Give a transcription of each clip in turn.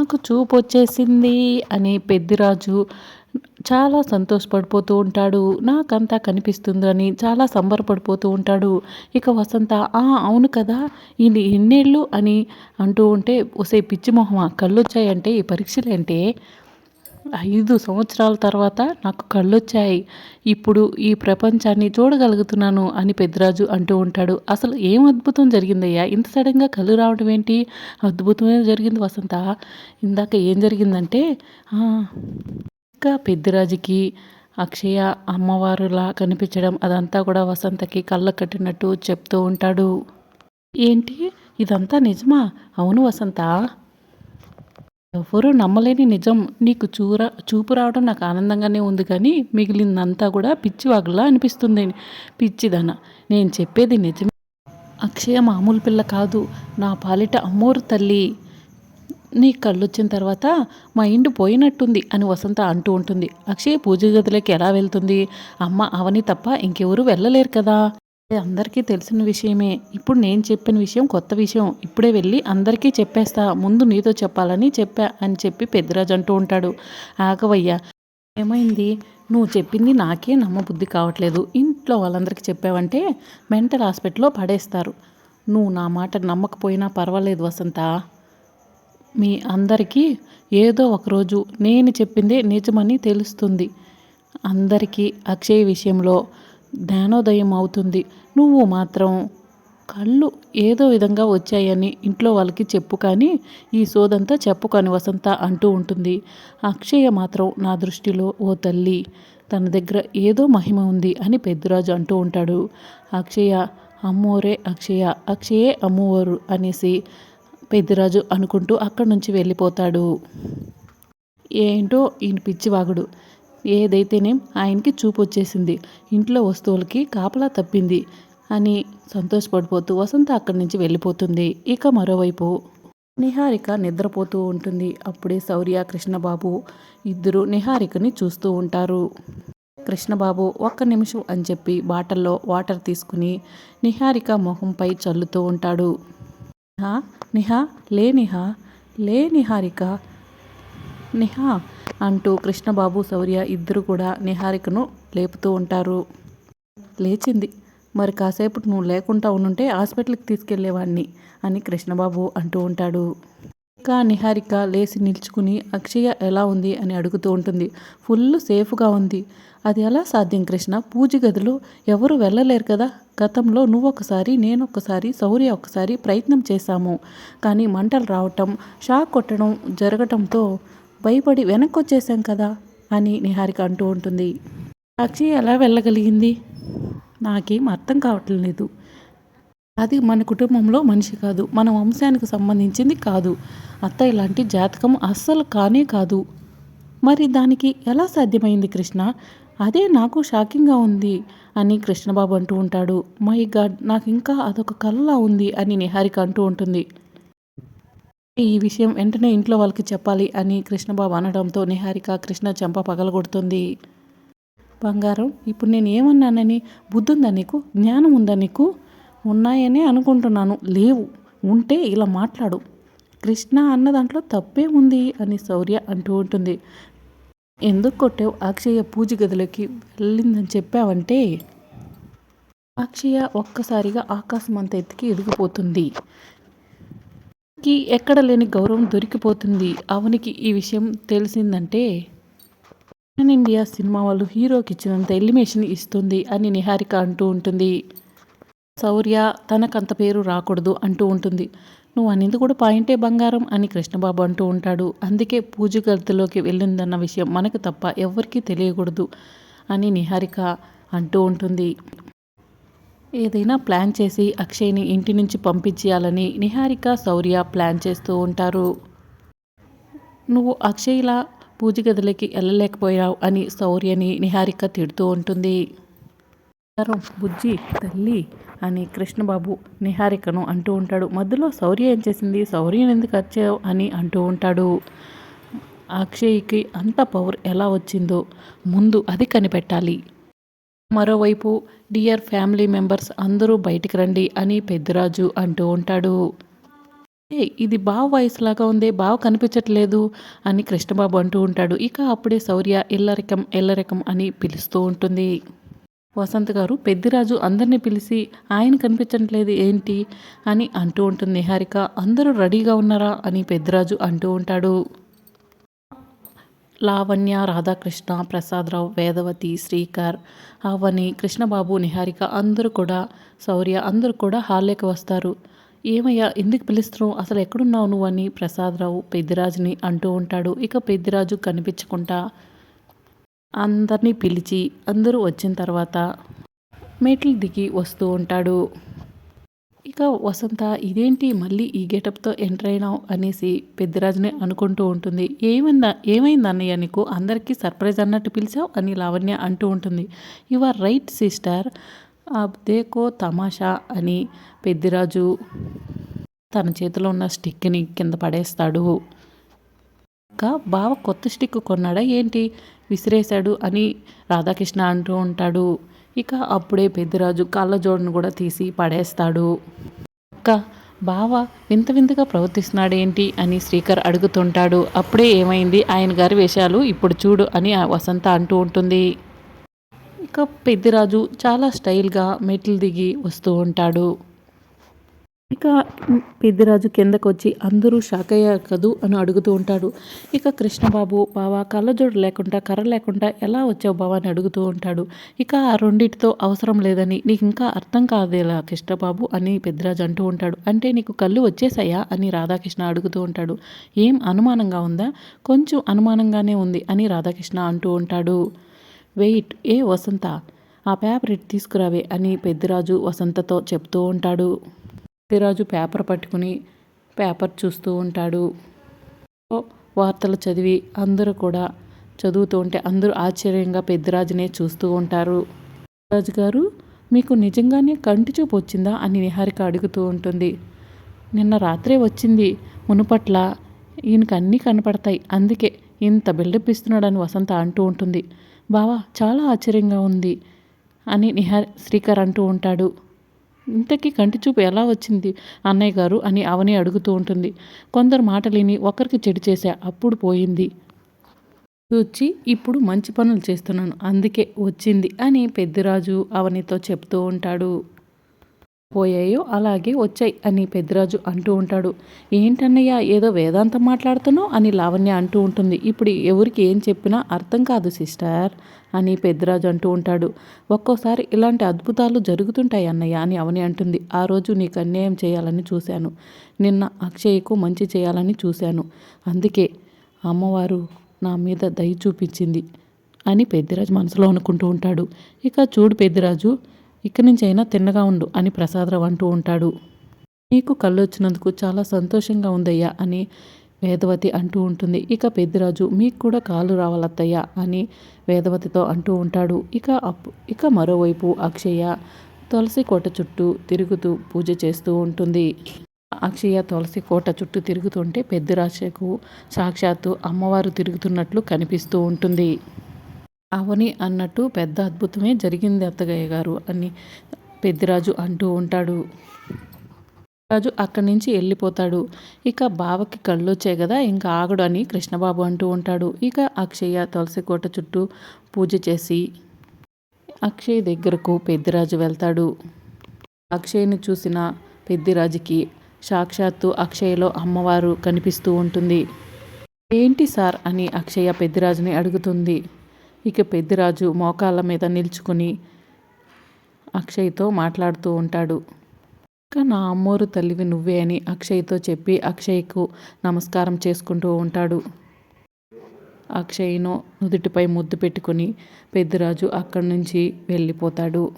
నాకు చూపు వచ్చేసింది అని పెద్దిరాజు చాలా సంతోషపడిపోతూ ఉంటాడు. నాకంతా కనిపిస్తుంది అని చాలా సంబరపడిపోతూ ఉంటాడు. ఇక వసంత ఆ అవును కదా ఇది ఎన్నేళ్ళు అని అంటూ ఉంటే ఒసే పిచ్చి మొహమా కళ్ళు వచ్చాయంటే ఈ పరీక్షలేంటే? ఐదు సంవత్సరాల తర్వాత నాకు కళ్ళొచ్చాయి. ఇప్పుడు ఈ ప్రపంచాన్ని చూడగలుగుతున్నాను అని పెద్దరాజు అంటూ ఉంటాడు. అసలు ఏం అద్భుతం జరిగిందయ్యా? ఇంత సడన్గా కళ్ళు రావడం ఏంటి? అద్భుతమే జరిగింది వసంత. ఇందాక ఏం జరిగిందంటే ఇంకా పెద్దరాజుకి అక్షయ అమ్మవారులా కనిపించడం అదంతా కూడా వసంతకి కళ్ళ కట్టినట్టు చెప్తూ ఉంటాడు. ఏంటి? ఇదంతా నిజమా? అవును వసంత. ఎవరూ నమ్మలేని నిజం. నీకు చూర చూపు రావడం నాకు ఆనందంగానే ఉంది కానీ మిగిలిందంతా కూడా పిచ్చివాగులా అనిపిస్తుంది. పిచ్చిదన నేను చెప్పేది నిజమే. అక్షయ మామూలు పిల్ల కాదు. నా పాలిట అమ్మోరు తల్లి. నీ కళ్ళు వచ్చిన తర్వాత మా ఇంటి పోయినట్టుంది అని వసంత అంటూ ఉంటుంది. అక్షయ పూజ గదిలోకి ఎలా వెళ్తుంది? అమ్మ అవని తప్ప ఇంకెవరూ వెళ్ళలేరు కదా? అందరికీ తెలిసిన విషయమే. ఇప్పుడు నేను చెప్పిన విషయం కొత్త విషయం. ఇప్పుడే వెళ్ళి అందరికీ చెప్పేస్తా. ముందు నీతో చెప్పాలని చెప్పా అని చెప్పి పెద్దరాజు అంటూ ఉంటాడు. ఆగవయ్యా. ఏమైంది? నువ్వు చెప్పింది నాకే నమ్మబుద్ధి కావట్లేదు. ఇంట్లో వాళ్ళందరికీ చెప్పావంటే మెంటల్ హాస్పిటల్లో పడేస్తారు. నువ్వు నా మాట నమ్మకపోయినా పర్వాలేదు వసంత. మీ అందరికీ ఏదో ఒకరోజు నేను చెప్పిందే నిజమని తెలుస్తుంది. అందరికీ అక్షయ విషయంలో జ్ఞానోదయం అవుతుంది. నువ్వు మాత్రం కళ్ళు ఏదో విధంగా వచ్చాయని ఇంట్లో వాళ్ళకి చెప్పు కానీ ఈ సోదంతా చెప్పు కాని వసంత అంటూ ఉంటుంది. అక్షయ మాత్రం నా దృష్టిలో ఓ తల్లి తన దగ్గర ఏదో మహిమ ఉంది అని పెద్దరాజు అంటూ ఉంటాడు. అక్షయ అమ్మోరే అక్షయ అక్షయే అమ్మవారు అనేసి పెద్దరాజు అనుకుంటూ అక్కడి నుంచి వెళ్ళిపోతాడు. ఏంటో ఈయన పిచ్చివాగుడు. ఏదైతేనేం ఆయనకి చూపు వచ్చేసింది ఇంట్లో వస్తువులకి కాపలా తప్పింది అని సంతోషపడిపోతూ వసంత అక్కడి నుంచి వెళ్ళిపోతుంది. ఇక మరోవైపు నిహారిక నిద్రపోతూ ఉంటుంది. అప్పుడే శౌర్య కృష్ణబాబు ఇద్దరు నిహారికని చూస్తూ ఉంటారు. కృష్ణబాబు ఒక్క నిమిషం అని చెప్పి బాటల్లో వాటర్ తీసుకుని నిహారిక మొహంపై చల్లుతూ ఉంటాడు. నిహా నిహా లే నిహా లే నిహారిక. నిహా అంటూ కృష్ణబాబు శౌర్య ఇద్దరు కూడా నిహారికను లేపుతూ ఉంటారు. లేచింది. మరి కాసేపు నువ్వు లేకుండా ఉండుంటే హాస్పిటల్కి తీసుకెళ్ళేవాడిని అని కృష్ణబాబు అంటూ ఉంటాడు. ఇంకా నిహారిక లేచి నిల్చుకుని అక్షయ ఎలా ఉంది అని అడుగుతూ ఉంటుంది. ఫుల్ సేఫ్గా ఉంది. అది ఎలా సాధ్యం కృష్ణ? పూజ గదిలో ఎవరు వెళ్ళలేరు కదా. గతంలో నువ్వు ఒకసారి నేను ఒకసారి శౌర్య ఒకసారి ప్రయత్నం చేశాము. కానీ మంటలు రావటం షాక్ కొట్టడం జరగటంతో భయపడి వెనక్కి వచ్చేసాం కదా అని నిహారిక అంటూ ఉంటుంది. అక్షయ్ ఎలా వెళ్ళగలిగింది? నాకేం అర్థం కావట్లేదు. అది మన కుటుంబంలో మనిషి కాదు మన వంశానికి సంబంధించింది కాదు. అత్త ఇలాంటి జాతకం అస్సలు కానే కాదు. మరి దానికి ఎలా సాధ్యమైంది కృష్ణ? అదే నాకు షాకింగ్గా ఉంది అని కృష్ణబాబు అంటూ ఉంటాడు. మై గాడ్ నాకు ఇంకా అదొక కళ్ళలా ఉంది అని నిహారిక అంటూ ఉంటుంది. ఈ విషయం వెంటనే ఇంట్లో వాళ్ళకి చెప్పాలి అని కృష్ణబాబు అనడంతో నిహారిక కృష్ణ చెంప పగలగొడుతుంది. బంగారం ఇప్పుడు నేను ఏమన్నానని బుద్ధి ఉందా నీకు? జ్ఞానం ఉందా నీకు? ఉన్నాయనే అనుకుంటున్నాను. లేవు. ఉంటే ఇలా మాట్లాడు. కృష్ణ అన్న దాంట్లో తప్పే ఉంది అని శౌర్య అంటూ ఉంటుంది. ఎందుకు కొట్టావు? అక్షయ పూజ గదిలోకి వెళ్ళిందని చెప్పావంటే? అక్షయ ఒక్కసారిగా ఆకాశం అంత ఎత్తికి ఎదిగిపోతుంది. కి ఎక్కడ లేని గౌరవం దొరికిపోతుంది. అవనికి ఈ విషయం తెలిసిందంటే పాన్ ఇండియా సినిమా వాళ్ళు హీరోకి ఇచ్చినంత ఎలిమేషన్ ఇస్తుంది అని నిహారిక అంటూ ఉంటుంది. శౌర్య తనకంత పేరు రాకూడదు అంటూ ఉంటుంది. నువ్వు అనేది కూడా పాయింటే బంగారం అని కృష్ణబాబు అంటూ ఉంటాడు. అందుకే పూజ గదిలోకి వెళ్ళిందన్న విషయం మనకు తప్ప ఎవరికీ తెలియకూడదు అని నిహారిక అంటూ ఉంటుంది. ఏదైనా ప్లాన్ చేసి అక్షయ్ని ఇంటి నుంచి పంపించేయాలని నిహారిక శౌర్య ప్లాన్ చేస్తూ ఉంటారు. నువ్వు అక్షయ్లా పూజ గదిలోకి వెళ్ళలేకపోయావు అని శౌర్యని నిహారిక తిడుతూ ఉంటుంది. బుజ్జి తల్లి అని కృష్ణబాబు నిహారికను అంటూ ఉంటాడు. మధ్యలో శౌర్య ఏం చేసింది? శౌర్యం ఎందుకు వచ్చావు అని అంటూ ఉంటాడు. అక్షయ్కి అంత పవర్ ఎలా వచ్చిందో ముందు అది కనిపెట్టాలి. మరోవైపు డియర్ ఫ్యామిలీ మెంబర్స్ అందరూ బయటికి రండి అని పెద్దరాజు అంటూ ఉంటాడు. ఏ ఇది బావ వయసులాగా ఉంది బావ కనిపించట్లేదు అని కృష్ణబాబు అంటూ ఉంటాడు. ఇక అప్పుడే శౌర్య ఇల్లరికం ఎల్లరికం అని పిలుస్తూ ఉంటుంది. వసంత్ గారు పెద్దిరాజు అందరినీ పిలిచి ఆయన కనిపించట్లేదు ఏంటి? అని అంటూ ఉంటుంది. నిహారిక అందరూ రెడీగా ఉన్నారా? అని పెద్దిరాజు అంటూ ఉంటాడు. లావణ్య రాధాకృష్ణ ప్రసాదరావు వేదవతి శ్రీకర్ అవని కృష్ణబాబు నిహారిక అందరూ కూడా శౌర్య అందరూ కూడా హాల్లోకి వస్తారు. ఏమయ్యా ఎందుకు పిలుస్తున్నావు? అసలు ఎక్కడున్నావు నువ్వు అని ప్రసాదరావు పెద్దిరాజుని అంటూ ఉంటాడు. ఇక పెద్దిరాజు కనిపించకుండా అందరినీ పిలిచి అందరూ వచ్చిన తర్వాత మెట్లు దిగి వస్తూ ఉంటాడు. ఇక వసంత ఇదేంటి మళ్ళీ ఈ గెటప్తో ఎంటర్ అయినావు? అనేసి పెద్దిరాజుని అనుకుంటూ ఉంటుంది. ఏమైందా ఏమైంది అన్నయ్య నీకు? అందరికీ సర్ప్రైజ్ అన్నట్టు పిలిచావు? అని లావణ్య అంటూ ఉంటుంది. You are right sister. దేకో తమాషా అని పెద్దిరాజు తన చేతిలో ఉన్న స్టిక్ని కింద పడేస్తాడు. ఇంకా బావ కొత్త స్టిక్ కొన్నాడా? ఏంటి? విసిరేశాడు? అని రాధాకృష్ణ అంటూ ఉంటాడు. ఇక అప్పుడే పెద్దరాజు కళ్ళజోడును కూడా తీసి పడేస్తాడు. అక్క బావ వింత వింతగా ప్రవర్తిస్తున్నాడేంటి? అని శ్రీకర్ అడుగుతుంటాడు. అప్పుడే ఏమైంది? ఆయన గారి వేషాలు ఇప్పుడు చూడు అని వసంత అంటూ ఉంటుంది. ఇక పెద్దిరాజు చాలా స్టైల్గా మెట్లు దిగి వస్తూ ఉంటాడు. ఇక పెద్దిరాజు కిందకు వచ్చి అందరూ షాక్ అయ్యారు కదూ? అని అడుగుతూ ఉంటాడు. ఇక కృష్ణబాబు బావా కళ్ళజోడు లేకుండా కర్ర లేకుండా ఎలా వచ్చావు బావా? అని అడుగుతూ ఉంటాడు. ఇక ఆ రెండింటితో అవసరం లేదని నీకు ఇంకా అర్థం కాదేలా కృష్ణబాబు అని పెద్దిరాజు అంటూ ఉంటాడు. అంటే నీకు కళ్ళు వచ్చేసాయా అని రాధాకృష్ణ అడుగుతూ ఉంటాడు. ఏం అనుమానంగా ఉందా? కొంచెం అనుమానంగానే ఉంది అని రాధాకృష్ణ అంటూ ఉంటాడు. వెయిట్ ఏ వసంత? ఆ పేపర్ ఇటు తీసుకురావే అని పెద్దిరాజు వసంతతో చెప్తూ ఉంటాడు. పృథ్వీరాజు పేపర్ పట్టుకుని పేపర్ చూస్తూ ఉంటాడు. వార్తలు చదివి అందరూ కూడా చదువుతూ ఉంటే అందరూ ఆశ్చర్యంగా పెద్దరాజునే చూస్తూ ఉంటారు. రాజు గారు మీకు నిజంగానే కంటి చూపు వచ్చిందా? అని నిహారిక అడుగుతూ ఉంటుంది. నిన్న రాత్రే వచ్చింది మునుపట్ల. ఈయనకు అన్నీ కనపడతాయి. అందుకే ఇంత బిల్డప్ ఇస్తున్నాడని వసంత అంటూ ఉంటుంది. బావా చాలా ఆశ్చర్యంగా ఉంది అని నిహార్ శ్రీకర్ అంటూ ఉంటాడు. ఇంతకీ కంటి చూపు ఎలా వచ్చింది? అన్నయ్య గారు అని అవని అడుగుతూ ఉంటుంది. కొందరు మాటలేని ఒకరికి చెడు చేశా అప్పుడు పోయింది. వచ్చి ఇప్పుడు మంచి పనులు చేస్తున్నాను అందుకే వచ్చింది అని పెద్దిరాజు అవనితో చెప్తూ ఉంటాడు. పోయాయో అలాగే వచ్చాయి అని పెద్దిరాజు అంటూ ఉంటాడు. ఏంటన్నయ్య ఏదో వేదాంతం మాట్లాడుతున్నావు? అని లావణ్య అంటూ ఉంటుంది. ఇప్పుడు ఎవరికి ఏం చెప్పినా అర్థం కాదు సిస్టర్ అని పెద్దిరాజు అంటూ ఉంటాడు. ఒక్కోసారి ఇలాంటి అద్భుతాలు జరుగుతుంటాయి అన్నయ్య అని అవని అంటుంది. ఆ రోజు నీకు అన్యాయం చేయాలని చూశాను. నిన్న అక్షయ్కు మంచి చేయాలని చూశాను. అందుకే అమ్మవారు నా మీద దయ చూపించింది అని పెద్దిరాజు మనసులో అనుకుంటూ ఉంటాడు. ఇక చూడు పెద్దిరాజు ఇక్కడి నుంచి అయినా తిన్నగా ఉండు అని ప్రసాదరావు అంటూ ఉంటాడు. నీకు కళ్ళు వచ్చినందుకు చాలా సంతోషంగా ఉందయ్యా అని వేదవతి అంటూ ఉంటుంది. ఇక పెద్దిరాజు మీకు కూడా కాలు రావాలత్తయ్యా అని వేదవతితో అంటూ ఉంటాడు. ఇక అప్పు ఇక మరోవైపు అక్షయ తులసి కోట చుట్టూ తిరుగుతూ పూజ చేస్తూ ఉంటుంది. అక్షయ తులసి కోట చుట్టూ తిరుగుతుంటే పెద్దిరాజకు సాక్షాత్తు అమ్మవారు తిరుగుతున్నట్లు కనిపిస్తూ ఉంటుంది. అవని అన్నట్టు పెద్ద అద్భుతమే జరిగింది అత్తగయ్య గారు అని పెద్దిరాజు అంటూ ఉంటాడు. రాజు అక్కడి నుంచి వెళ్ళిపోతాడు. ఇక బావకి కళ్ళు వచ్చాయి కదా ఇంకా ఆగడు అని కృష్ణబాబు అంటూ ఉంటాడు. ఇక అక్షయ్య తులసి కోట చుట్టూ పూజ చేసి అక్షయ్ దగ్గరకు పెద్దిరాజు వెళ్తాడు. అక్షయ్ని చూసిన పెద్దిరాజుకి సాక్షాత్తు అక్షయ్లో అమ్మవారు కనిపిస్తూ ఉంటుంది. ఏంటి సార్? అని అక్షయ్య పెద్దిరాజుని అడుగుతుంది. ఇక పెద్దిరాజు మోకాళ్ళ మీద నిల్చుకుని అక్షయ్తో మాట్లాడుతూ ఉంటాడు. ఇక నా అమ్మోరు తల్లివి నువ్వే అని అక్షయ్తో చెప్పి అక్షయ్కు నమస్కారం చేసుకుంటూ ఉంటాడు. అక్షయ్ను నుదుటిపై ముద్దు పెట్టుకుని పెద్దిరాజు అక్కడి నుంచి వెళ్ళిపోతాడు.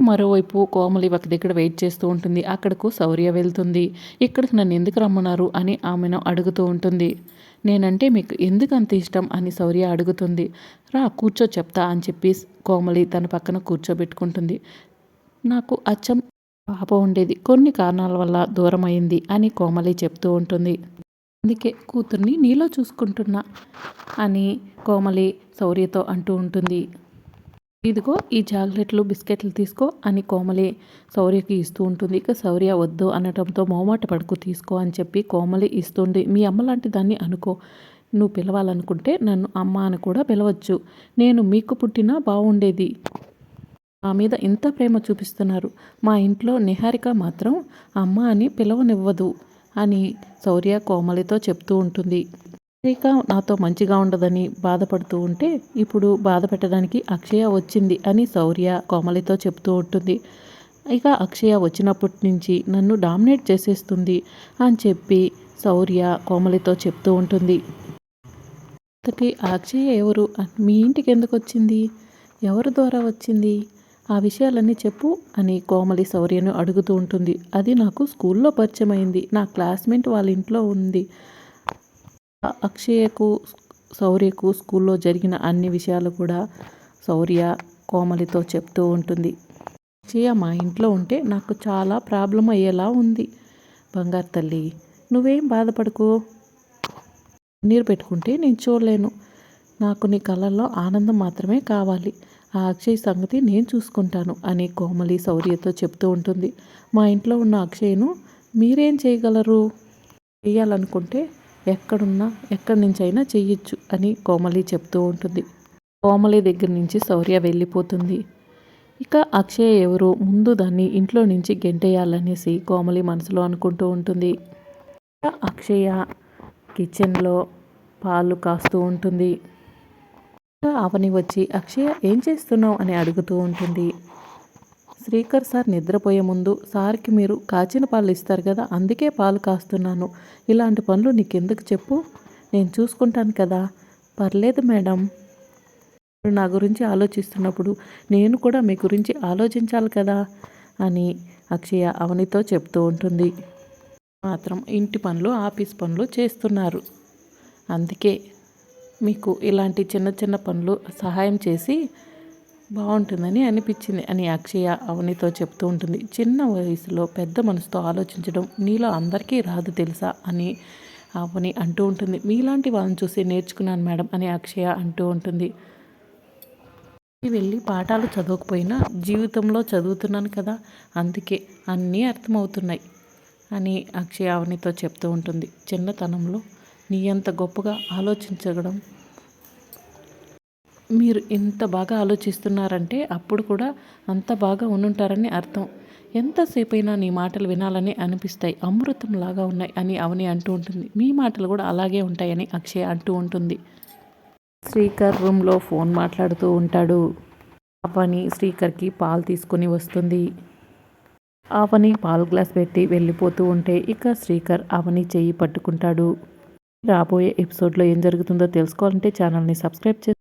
మరోవైపు కోమలి ఒక దగ్గర వెయిట్ చేస్తూ ఉంటుంది. అక్కడకు శౌర్య వెళ్తుంది. ఇక్కడికి నన్ను ఎందుకు రమ్మన్నారు? అని ఆమెను అడుగుతూ ఉంటుంది. నేనంటే మీకు ఎందుకు అంత ఇష్టం అని శౌర్య అడుగుతుంది. రా కూర్చో చెప్తా అని చెప్పి కోమలి తన పక్కన కూర్చోబెట్టుకుంటుంది. నాకు అచ్చం పాప ఉండేది. కొన్ని కారణాల వల్ల దూరం అయింది అని కోమలి చెప్తూ ఉంటుంది. అందుకే కూతుర్ని నీలో చూసుకుంటున్నా అని కోమలి శౌర్యతో అంటూ ఉంటుంది. ఇదిగో ఈ చాక్లెట్లు బిస్కెట్లు తీసుకో అని కోమలి శౌర్యకి ఇస్తూ ఉంటుంది. ఇక శౌర్య వద్దు అనటంతో మోమాట పడుకు తీసుకో అని చెప్పి కోమలి ఇస్తుంది. మీ అమ్మ లాంటి దాన్ని అనుకో. నువ్వు పిలవాలనుకుంటే నన్ను అమ్మ అని కూడా పిలవచ్చు. నేను మీకు పుట్టినా బాగుండేది మా మీద ఇంత ప్రేమ చూపిస్తున్నారు. మా ఇంట్లో నిహారిక మాత్రం అమ్మ అని పిలవనివ్వదు అని శౌర్య కోమలితో చెప్తూ ఉంటుంది. శ్రీక నాతో మంచిగా ఉండదని బాధపడుతూ ఉంటే ఇప్పుడు బాధ పెట్టడానికి అక్షయ వచ్చింది అని శౌర్య కోమలితో చెప్తూ ఉంటుంది. ఇక అక్షయ వచ్చినప్పటి నుంచి నన్ను డామినేట్ చేసేస్తుంది అని చెప్పి శౌర్య కోమలితో చెప్తూ ఉంటుంది. అతకి అక్షయ ఎవరు? మీ ఇంటికి ఎందుకు వచ్చింది? ఎవరి ద్వారా వచ్చింది? ఆ విషయాలన్నీ చెప్పు అని కోమలి శౌర్యను అడుగుతూ ఉంటుంది. అది నాకు స్కూల్లో పరిచయం అయింది నా క్లాస్మేట్ వాళ్ళ ఇంట్లో ఉంది. అక్షయకు శౌర్యకు స్కూల్లో జరిగిన అన్ని విషయాలు కూడా శౌర్య కోమలితో చెప్తూ ఉంటుంది. అక్షయ మా ఇంట్లో ఉంటే నాకు చాలా ప్రాబ్లం అయ్యేలా ఉంది. బంగారు తల్లి నువ్వేం బాధపడుకో. నీరు పెట్టుకుంటే నేను చూడలేను. నాకు నీ కళ్ళల్లో ఆనందం మాత్రమే కావాలి. ఆ అక్షయ్ సంగతి నేను చూసుకుంటాను అని కోమలి శౌర్యతో చెప్తూ ఉంటుంది. మా ఇంట్లో ఉన్న అక్షయ్ను మీరేం చేయగలరు? చేయాలనుకుంటే ఎక్కడున్నా ఎక్కడి నుంచి అయినా చెయ్యొచ్చు అని కోమలి చెప్తూ ఉంటుంది. కోమలి దగ్గర నుంచి శౌర్య వెళ్ళిపోతుంది. ఇక అక్షయ ఎవరు ముందు దాన్ని ఇంట్లో నుంచి గెంటేయాలనేసి కోమలి మనసులో అనుకుంటూ ఉంటుంది. అక్షయ కిచెన్లో పాలు కాస్తూ ఉంటుంది. అవని వచ్చి అక్షయ ఏం చేస్తున్నావు? అని అడుగుతూ ఉంటుంది. శ్రీకర్ సార్ నిద్రపోయే ముందు సార్కి మీరు కాచిన పాలు ఇస్తారు కదా అందుకే పాలు కాస్తున్నాను. ఇలాంటి పనులు నీకెందుకు చెప్పు? నేను చూసుకుంటాను కదా. పర్లేదు మేడం. నా గురించి ఆలోచిస్తున్నప్పుడు నేను కూడా మీ గురించి ఆలోచించాలి కదా అని అక్షయ అవనితో చెప్తూ ఉంటుంది. మాత్రం ఇంటి పనులు ఆఫీస్ పనులు చేస్తున్నారు. అందుకే మీకు ఇలాంటి చిన్న చిన్న పనులు సహాయం చేసి బాగుంటుందని అనిపించింది అని అక్షయ అవనితో చెప్తూ ఉంటుంది. చిన్న వయసులో పెద్ద మనసుతో ఆలోచించడం నీలో అందరికీ రాదు తెలుసా అని అవని అంటూ ఉంటుంది. మీలాంటి వాళ్ళని చూసి నేర్చుకున్నాను మేడం అని అక్షయ అంటూ ఉంటుంది. వెళ్ళి పాఠాలు చదవకపోయినా జీవితంలో చదువుతున్నాను కదా అందుకే అన్నీ అర్థమవుతున్నాయి అని అక్షయ అవనితో చెప్తూ ఉంటుంది. చిన్నతనంలో నీ అంత గొప్పగా ఆలోచించగడం మీరు ఇంత బాగా ఆలోచిస్తున్నారంటే అప్పుడు కూడా అంత బాగా ఉండుంటారని అర్థం. ఎంతసేపు అయినా నీ మాటలు వినాలని అనిపిస్తాయి. అమృతం లాగా ఉన్నాయి అని అవని అంటూ ఉంటుంది. మీ మాటలు కూడా అలాగే ఉంటాయని అక్షయ్ అంటూ ఉంటుంది. శ్రీకర్ రూమ్లో ఫోన్ మాట్లాడుతూ ఉంటాడు. అవని శ్రీకర్కి పాలు తీసుకొని వస్తుంది. అవని పాలు గ్లాస్ పెట్టి వెళ్ళిపోతూ ఉంటే ఇక శ్రీకర్ అవని చెయ్యి పట్టుకుంటాడు. రాబోయే ఎపిసోడ్లో ఏం జరుగుతుందో తెలుసుకోవాలంటే ఛానల్ని సబ్స్క్రైబ్ చేసి